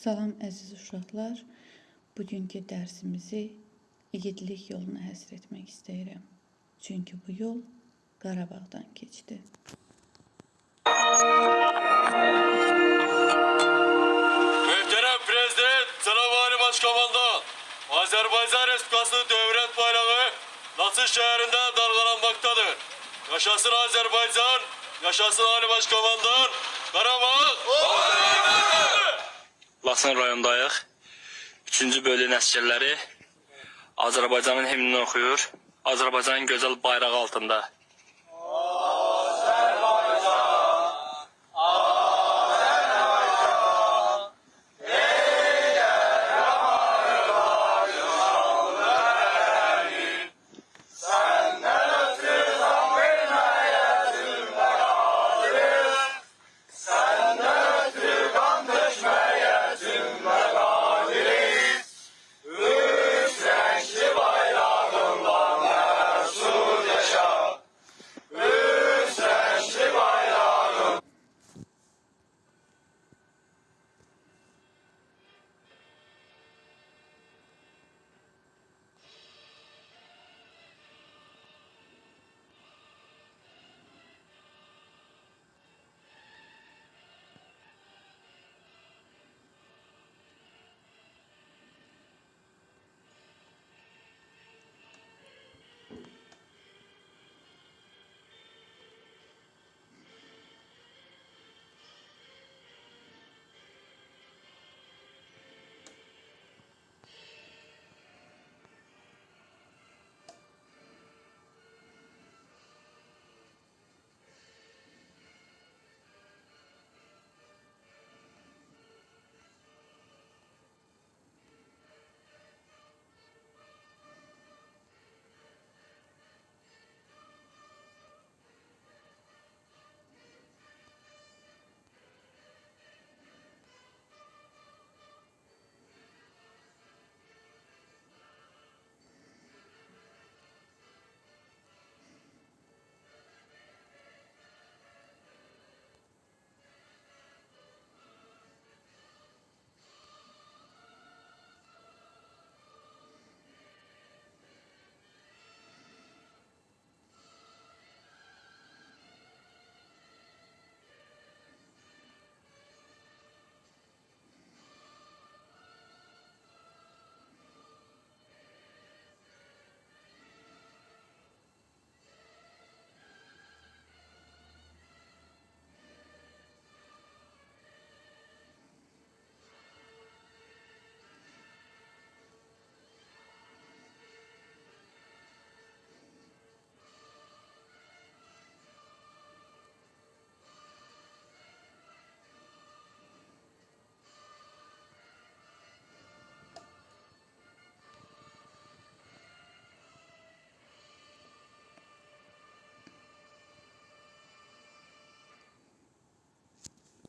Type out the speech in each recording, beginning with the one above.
Salam əziz uşaqlar. Bugünkü dərsimizi igidlik yoluna həsr etmək istəyirəm. Çünki bu yol Qarabağdan keçdi. Muhterem Prezident, Sınavhane Başkomandan, Azerbaycan Respublikası Devlet Bayrağı Nasır şehrinde dalgalanmaktadır. Yaşasın Azerbaycan, yaşasın Ali Başkomandan, Karabağ! Laçın rayondayıq. Üçüncü bölüyün əsgərləri Azərbaycanın himnini oxuyur. Azərbaycanın gözəl bayrağı altında.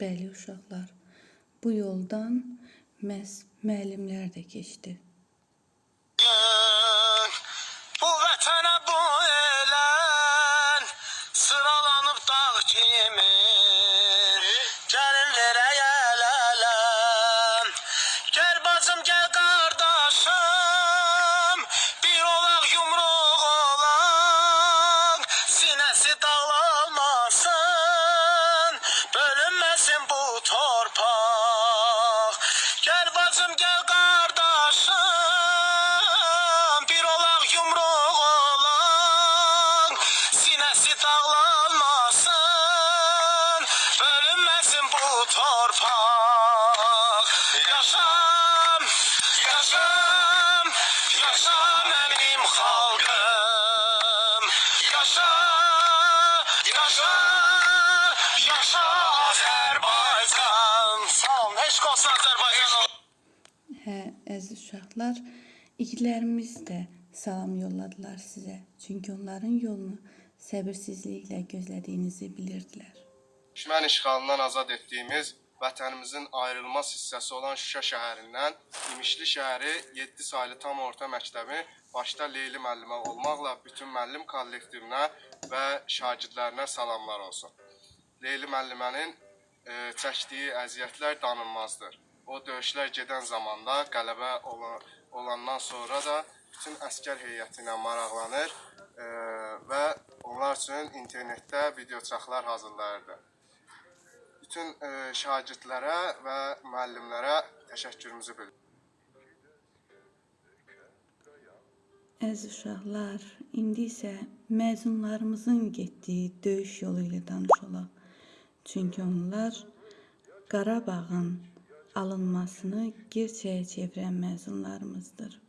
Bəli uşaqlar, bu yoldan məhz müəllimlər də keçdi. Əziz uşaqlar, igidlərimiz də salam yolladılar sizə. Çünki onların yolunu səbirsizliklə gözlədiyinizi bilirdilər. düşmən işğalından azad etdiyimiz vətənimizin ayrılmaz hissəsi olan Şuşa şəhərindən İmişli şəhəri 7 saylı tam orta məktəbi başda Leyli müəllimə olmaqla bütün müəllim kollektivinə və şagirdlərinə salamlar olsun. Leyli müəllimənin e, çəkdiyi əziyyətlər danılmazdır. O döyüşlər gedən zamanda qələbə olan, olandan sonra da bütün əskər heyəti ilə maraqlanır e, və onlar üçün internetdə videoçaxlar hazırlayırdı. Bütün e, şagirdlərə və müəllimlərə təşəkkürümüzü bildiririk. Əziz uşaqlar, indi isə məzunlarımızın getdiyi döyüş yolu ilə tanış olaq. Çünki onlar Qarabağın alınmasını gerçəyə çevirən məzunlarımızdır.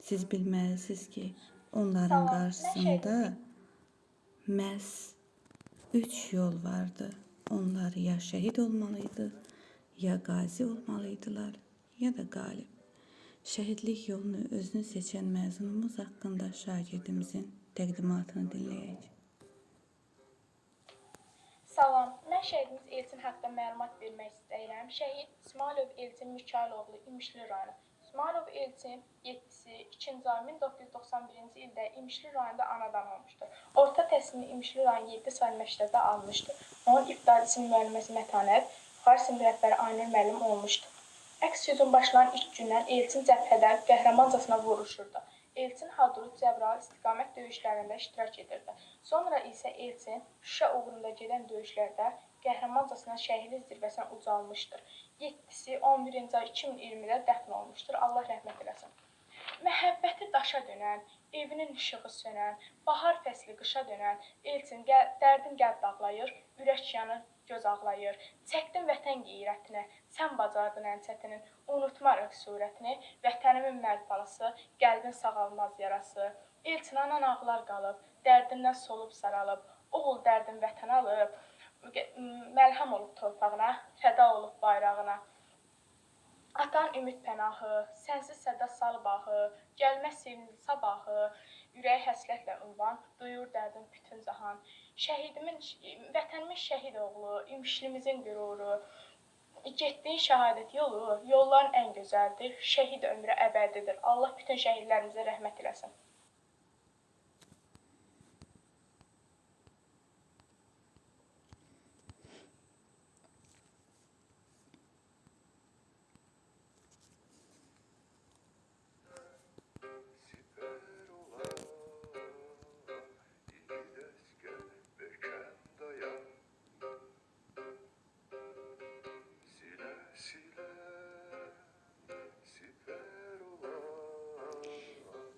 Siz bilməlisiniz ki, onların qarşısında məhz üç yol vardı. Onlar ya şəhid olmalıydı, ya qazi olmalıydılar, ya da qalib. Şəhidlik yolunu özünü seçən məzunumuz haqqında şagirdimizin təqdimatını dinləyək. Salam, mən şəhidimiz Elçin haqqında məlumat vermək istəyirəm. Şəhid İsmailov Elçin Mikayıloğlu İmişli rayonu. İsmailov Elçin 7-si 2-ci ay 1991-ci ildə İmişli rayonunda anadan olmuşdur. Orta təhsilini İmişli rayon 7 saylı məktəbdə almışdır. Onun ibtidai sinif müəlliməsi Mətanət, sinif rəhbəri Aynur müəllim olmuşdur. Əks hücum başlanan ilk gündən Elçin cəbhədən qəhrəmancasına vuruşurdu. Elçin Hadrut Cəbrayıl istiqamət döyüşlərində iştirak edirdi. Sonra isə Elçin Şuşa uğrunda gedən döyüşlərdə qəhrəmancasına şəhidlik zirvəsinə ucalmışdır. 7-si 11-ci ay 2020-də dəfn olmuşdur. Allah rəhmət eləsin. Məhəbbəti daşa dönən, evinin işığı sönən, bahar fəsli qışa dönən, Elçin gəl, dərdin qəlb dağlayır, ürək yanır, göz ağlayır. Çəkdim vətən qeyrətinə, sən bacardın ən çətinin, unutmarıq surətini, vətənimin mərd balası, qəlbin sağalmaz yarası. Elçin anan ağlar qalıb, dərdindən solub saralıb, oğul dərdin vətən alıb, məlhəm olub torpağına, fəda olub bayrağına. Atan ümid pənahı, sənsiz səda salıb ahı, gəlməz sevinci sabahı, ürəyi həsrətlə ünvan, duyur dərdim bütün cahan. Şəhidimin, vətənimin şəhid oğlu, imişlimizin qüruru, getdiyi şəhadət yolu, yolların ən gözəldir, şəhid ömrü əbədidir. Allah bütün şəhidlərimizə rəhmət eləsin.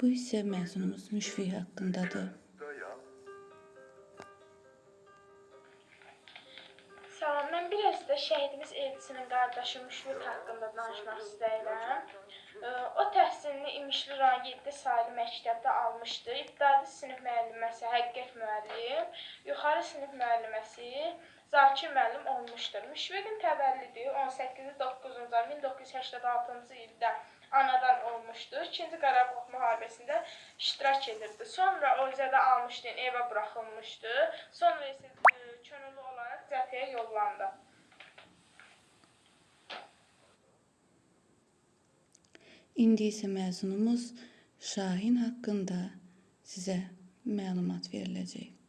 Bu isə məzunumuz Müşfiq haqqındadır. Salam, mən biraz da şəhidimiz Elçinin qardaşı Müşfiq haqqında danışmaq istəyirəm. O təhsilini İmişli rayon 7 saylı məktəbdə almışdı. İbtidai sinif müəlliməsi Həqiqət müəllim, yuxarı sinif müəlliməsi Zakir müəllim olmuşdur. Müşfiqin təvəllüdü 18-9-cu ay 1986-cı ildə anadan olmuşdur. 2-ci Qarabağ müharibəsində iştirak edirdi. Sonra o izədə almışdı, evə buraxılmışdı. Sonra isə ə, könüllü olaraq cəbhəyə yollandı. İndi isə məzunumuz Şahin haqqında sizə məlumat veriləcək.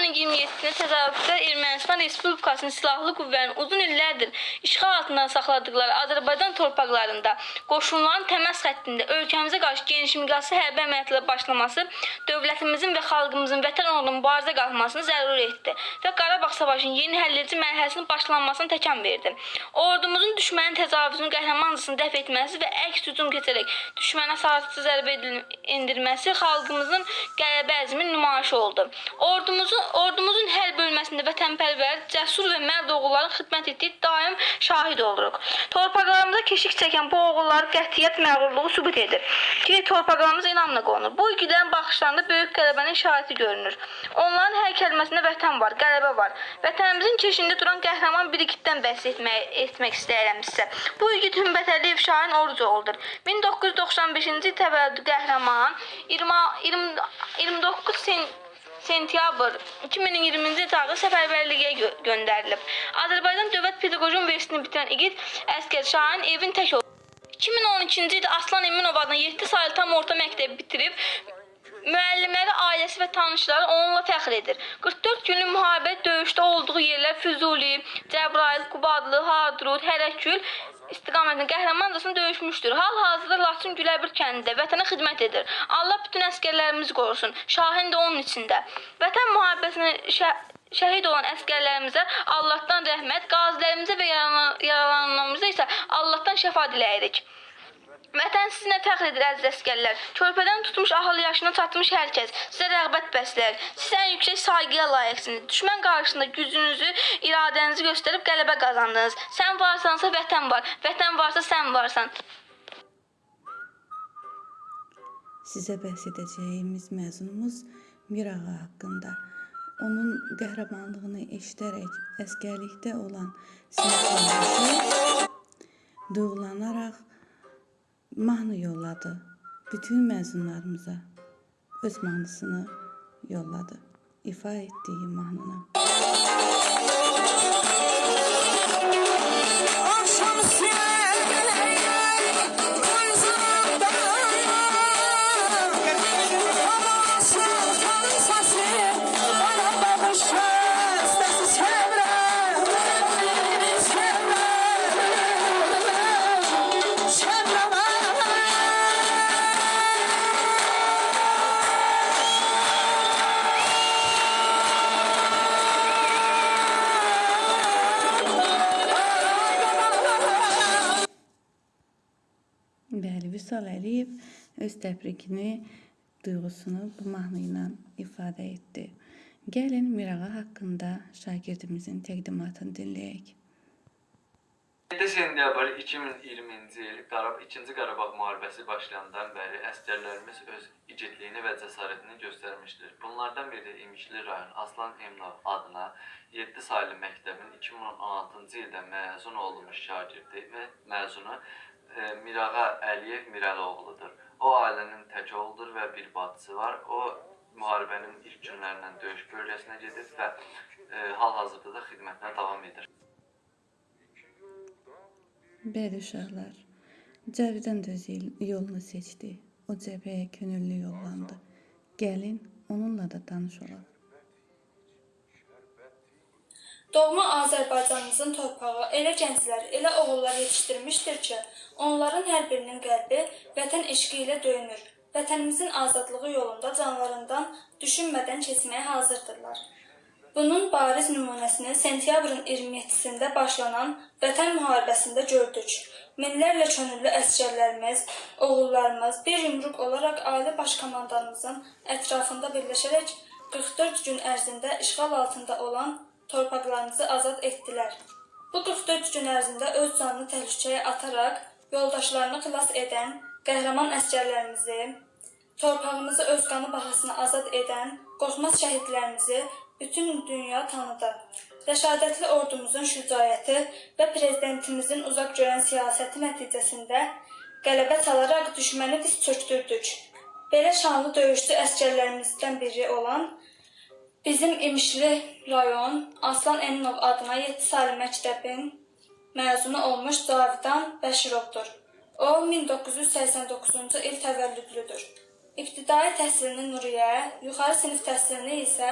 Sentyabrın 27-də təzahürdə Ermənistan Respublikasının silahlı qüvvələrinin uzun illərdir işğal altında saxladıqları Azərbaycan torpaqlarında qoşunların təməs xəttində ölkəmizə qarşı geniş miqyaslı hərbi əməliyyatlara başlaması dövlətimizin və xalqımızın vətən uğrunda mübarizə qalxmasını zəruri etdi və Qarabağ savaşının yeni həlledici mərhələsinin başlanmasına təkan verdi. Ordumuzun düşmənin təcavüzünü qəhrəmancasına dəf etməsi və əks hücum keçərək düşmənə sarsıcı zərbə endirməsi xalqımızın qələbə əzminin nümayişi oldu. Ordumuzun ordumuzun hər bölməsində vətənpərvər, cəsur və mərd oğulların xidmət etdiyi daim şahid oluruq. Torpaqlarımıza keşik çəkən bu oğulların qətiyyət məğrurluğu sübut edir ki, torpaqlarımız inamla qorunur. Bu igidlərin baxışlarında böyük qələbənin işarəti görünür. Onların hər kəlməsində vətən var, qələbə var. Vətənimizin keşiyində duran qəhrəman bir igiddən bəhs etmək, etmək istəyirəm sizə. Bu igid Hümbət Əliyev Şahin Orucoğludur. 1995-ci il təvəllüdlü qəhrəman 20, 20, 29 sen sentyabr 2020-ci il tarixli səfərbərliyə gö göndərilib. Azərbaycan Dövlət Pedaqoji Universitetini bitirən igid Əskər Şahin evin tək oldu. 2012-ci ildə Aslan Eminov adına 7 saylı tam orta məktəbi bitirib Müəllimləri, ailəsi və tanışları onunla fəxr edir. 44 günlük müharibə döyüşdə olduğu yerlər Füzuli, Cəbrayıl, Qubadlı, Hadrut, Hərəkül istiqamətində qəhrəmancasına döyüşmüşdür. Hal-hazırda Laçın Güləbir kəndində vətənə xidmət edir. Allah bütün əsgərlərimizi qorusun. Şahin də onun içində. Vətən müharibəsində şə Şəhid olan əsgərlərimizə Allahdan rəhmət, qazilərimizə və yaralanan- yaralananlarımıza isə Allahdan şəfa diləyirik. Vətən sizinlə fəxr edir əziz əsgərlər. Körpədən tutmuş ahıl yaşına çatmış hər kəs sizə rəğbət bəsləyir. Siz ən yüksək sayğıya layiqsiniz. Düşmən qarşısında gücünüzü, iradənizi göstərib qələbə qazandınız. Sən varsansa vətən var, vətən varsa sən varsan. Sizə bəhs edəcəyimiz məzunumuz Mirağa haqqında. Onun qəhrəmanlığını eşidərək əskərlikdə olan siniflərimizi duyğulanaraq mahnı yolladı. Bütün məzunlarımıza öz mahnısını yolladı. İfa etdiyi mahnını. Vüsal Əliyev öz təbrikini, duyğusunu bu mahnı ilə ifadə etdi. Gəlin Mirağa haqqında şagirdimizin təqdimatını dinləyək. 7 sentyabr 2020-ci il Qarab 2-ci Qarabağ müharibəsi başlayandan bəri əsgərlərimiz öz igidliyini və cəsarətini göstərmişdir. Bunlardan biri İmişli rayon Aslan Emnov adına 7 saylı məktəbin 2016-cı ildə məzun olmuş şagirdi və məzunu e, Mirağa Əliyev Miralıoğludur. O ailənin tək oğludur və bir bacısı var. O müharibənin ilk günlərindən döyüş bölgəsinə gedib və e, hal-hazırda da xidmətinə davam edir. Də öz yol- yolunu seçdi. O cəbhəyə könüllü yollandı. Gəlin onunla da tanış olaq. Doğma Azərbaycanımızın torpağı elə gənclər, elə oğullar yetişdirmişdir ki, onların hər birinin qəlbi vətən eşqi ilə döyünür. Vətənimizin azadlığı yolunda canlarından düşünmədən keçməyə hazırdırlar. Bunun bariz nümunəsini sentyabrın 27-sində başlanan Vətən müharibəsində gördük. Minlərlə könüllü əsgərlərimiz, oğullarımız bir yumruq olaraq ailə başkomandanımızın ətrafında birləşərək 44 gün ərzində işğal altında olan torpaqlarımızı azad etdilər. Bu 44 gün ərzində öz canını təhlükəyə ataraq yoldaşlarını xilas edən qəhrəman əsgərlərimizi, torpağımızı öz qanı bahasına azad edən qorxmaz şəhidlərimizi bütün dünya tanıdı. Rəşadətli ordumuzun şücaəti və prezidentimizin uzaq görən siyasəti nəticəsində qələbə çalaraq düşməni diz çökdürdük. Belə şanlı döyüşçü əsgərlərimizdən biri olan bizim İmişli rayon Aslan Eminov adına 7 saylı məktəbin məzunu olmuş Cavidan Bəşirovdur. O 1989-cu il təvəllüdlüdür. İbtidai təhsilini Nuriyə, yuxarı sinif təhsilini isə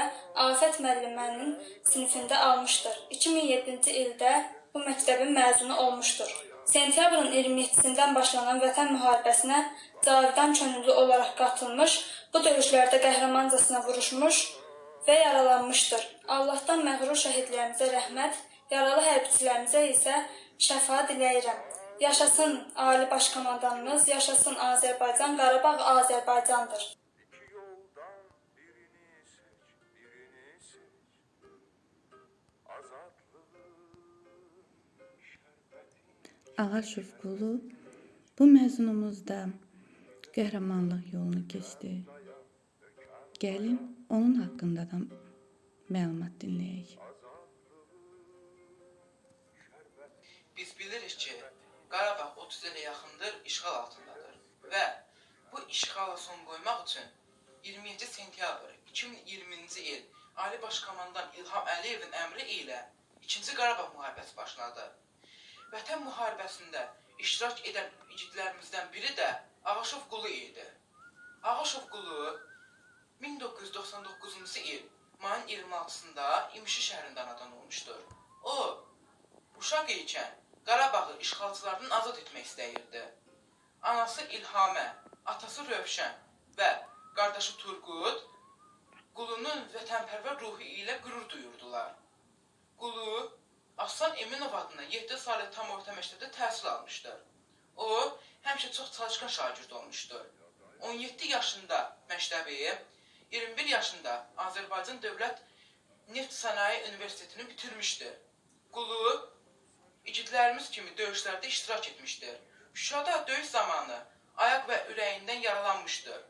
Afət müəllimənin sinifində almışdır. 2007-ci ildə bu məktəbin məzunu olmuşdur. Sentyabrın 27-sindən başlanan Vətən müharibəsinə Cavidan könüllü olaraq qatılmış, bu döyüşlərdə qəhrəmancasına vuruşmuş və yaralanmışdır. Allahdan məğrur şəhidlərimizə rəhmət, yaralı hərbiçilərimizə isə şəfa diləyirəm. Yaşasın Ali Başkomandanımız, yaşasın Azərbaycan, Qarabağ Azərbaycandır. Ağa Şufqulu bu məzunumuz da qəhrəmanlıq yolunu keçdi. Gəlin onun haqqında da məlumat dinləyək. Biz bilirik ki, Qarabağ 30 ilə yaxındır işğal altındadır və bu işğala son qoymaq üçün 27 sentyabr 2020-ci il Ali Baş Komandan İlham Əliyevin əmri ilə 2-ci Qarabağ müharibəsi başladı. Vətən müharibəsində iştirak edən igidlərimizdən biri də Ağaşov Qulu idi. Ağaşov Qulu 1999-cu il mayın 26-sında İmişli şəhərində anadan olmuşdur. O, uşaq ikən Qarabağı işğalçılardan azad etmək istəyirdi. Anası İlhamə, atası Rövşən və qardaşı Turqut Qulunun vətənpərvər ruhu ilə qürur duyurdular. Qulu Aslan Eminov adına 7 saylı tam orta məktəbdə təhsil almışdır. O, həmişə çox çalışqan şagird olmuşdur. 17 yaşında məktəbi, 21 yaşında Azərbaycan Dövlət Neft Sənaye Universitetini bitirmişdir. Qulu igidlərimiz kimi döyüşlərdə iştirak etmişdir. Şuşada döyüş zamanı ayaq və ürəyindən yaralanmışdır.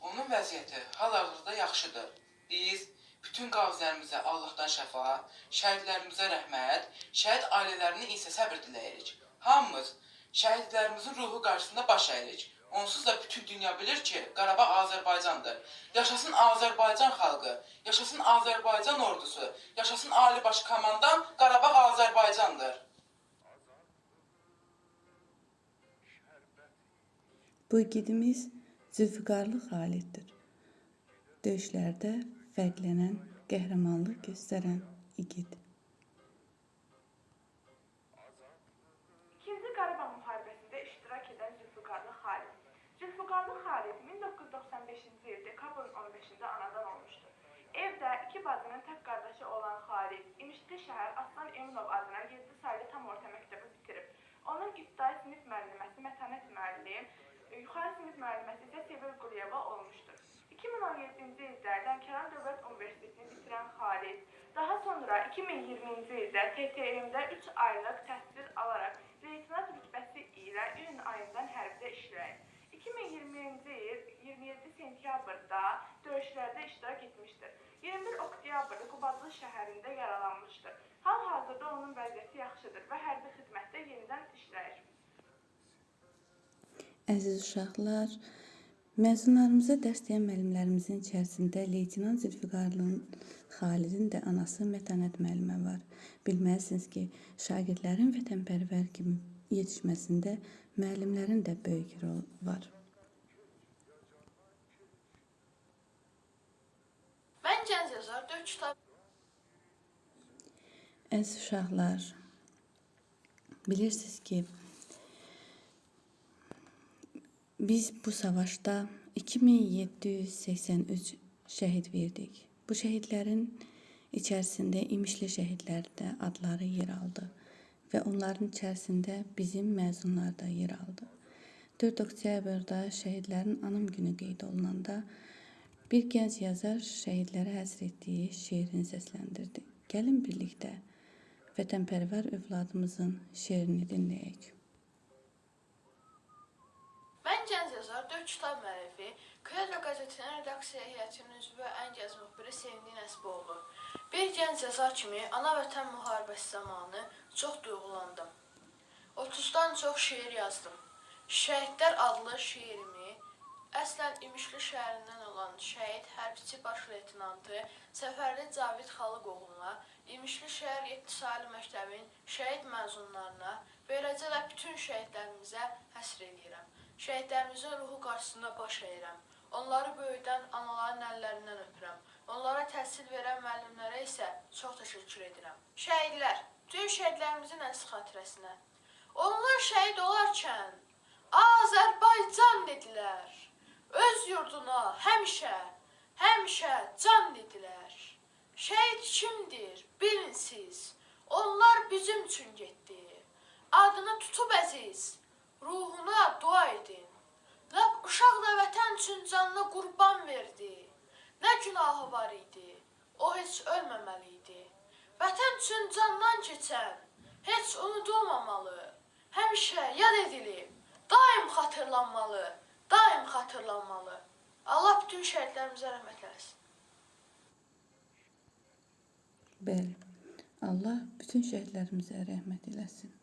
Onun vəziyyəti hal-hazırda yaxşıdır. Biz bütün qazilərimizə Allahdan şəfa, şəhidlərimizə rəhmət, şəhid ailələrinə isə səbr diləyirik. Hamımız şəhidlərimizin ruhu qarşısında baş əyirik. Onsuz da bütün dünya bilir ki, Qarabağ Azərbaycandır. Yaşasın Azərbaycan xalqı, yaşasın Azərbaycan ordusu, yaşasın Ali Baş Komandan Qarabağ Azərbaycandır. Bu igidimiz Zülfiqarlı Xaliddir. Döyüşlərdə fərqlənən, qəhrəmanlıq göstərən igid. İkinci Qarabağ müharibəsində iştirak edən Zülfüqarlı Xalid. Zülfüqarlı Xalid 1995-ci il dekabrın 15-də anadan olmuşdur. Evdə iki bacının tək qardaşı olan Xalid, İmişli şəhər Aslan Eminov adına 7 saylı tam orta məktəbi bitirib. Onun ibtidai sinif müəlliməsi Mətanət müəllim, yuxarı sinif müəlliməsi isə Sevil Quliyeva olmuşdur. 2017-ci ildə Lənkəran Dövlət Universitetini bitirən Xalid, daha sonra 2020-ci ildə TTM-də 3 aylıq təhsil alaraq leytenant rütbəsi ilə iyun ayından hərbidə işləyib. 2020-ci il 27 sentyabrda döyüşlərdə iştirak etmişdir. 21 oktyabr Qubadlı şəhərində yaralanmışdır. Hal-hazırda onun vəziyyəti yaxşıdır və hərbi xidmətdə yenidən. Əziz uşaqlar, məzunlarımıza dərs deyən müəllimlərimizin içərisində leytenant Zülfiqarlının Xalidin də anası Mətanət müəllimə var. Bilməlisiniz ki, şagirdlərin vətənpərvər kimi yetişməsində müəllimlərin də böyük rol var. Mən gənc yazar 4 kitab Əziz uşaqlar, bilirsiniz ki, biz bu savaşda 2783 şəhid verdik. Bu şəhidlərin içərisində İmişli şəhidləri də adları yer aldı və onların içərisində bizim məzunlar da yer aldı. 4 oktyabrda şəhidlərin anım günü qeyd olunanda bir gənc yazar şəhidlərə həsr etdiyi şeirini səsləndirdi. Gəlin birlikdə vətənpərvər övladımızın şeirini dinləyək. Gənc 4 kitab müəllifi, Kredro qəzetinin redaksiya heyətinin üzvü ən gəz müxbiri Sevimli Nəsiboğlu. Bir gənc yazar kimi ana vətən müharibəsi zamanı çox duyğulandım. 30-dan çox şeir yazdım. Şəhidlər adlı şeirimi əslən İmişli şəhərindən olan şəhid hərbiçi baş leytenantı Səfərli Cavid Xalıqoğluna, İmişli şəhər 7 saylı məktəbin şəhid məzunlarına, beləcə də bütün şəhidlərimizə həsr edirəm. Şəhidlərimizin ruhu qarşısında baş əyirəm. Onları böyüdən anaların əllərindən öpürəm. Onlara təhsil verən müəllimlərə isə çox təşəkkür edirəm. Şəhidlər, bütün şəhidlərimizin əziz xatirəsinə. Onlar şəhid olarkən Azərbaycan dedilər. Öz yurduna həmişə, həmişə can dedilər. Şəhid kimdir? Bilin siz. Onlar bizim üçün getdi. Adını tutub əziz, ruhuna dua edin. Lap uşaq da vətən üçün canını qurban verdi. Nə günahı var idi? O heç ölməməli idi. Vətən üçün candan keçən heç unudulmamalı. Həmişə yad edilib, daim xatırlanmalı, daim xatırlanmalı. Allah bütün şəhidlərimizə rəhmət eləsin. Bəli. Allah bütün şəhidlərimizə rəhmət eləsin.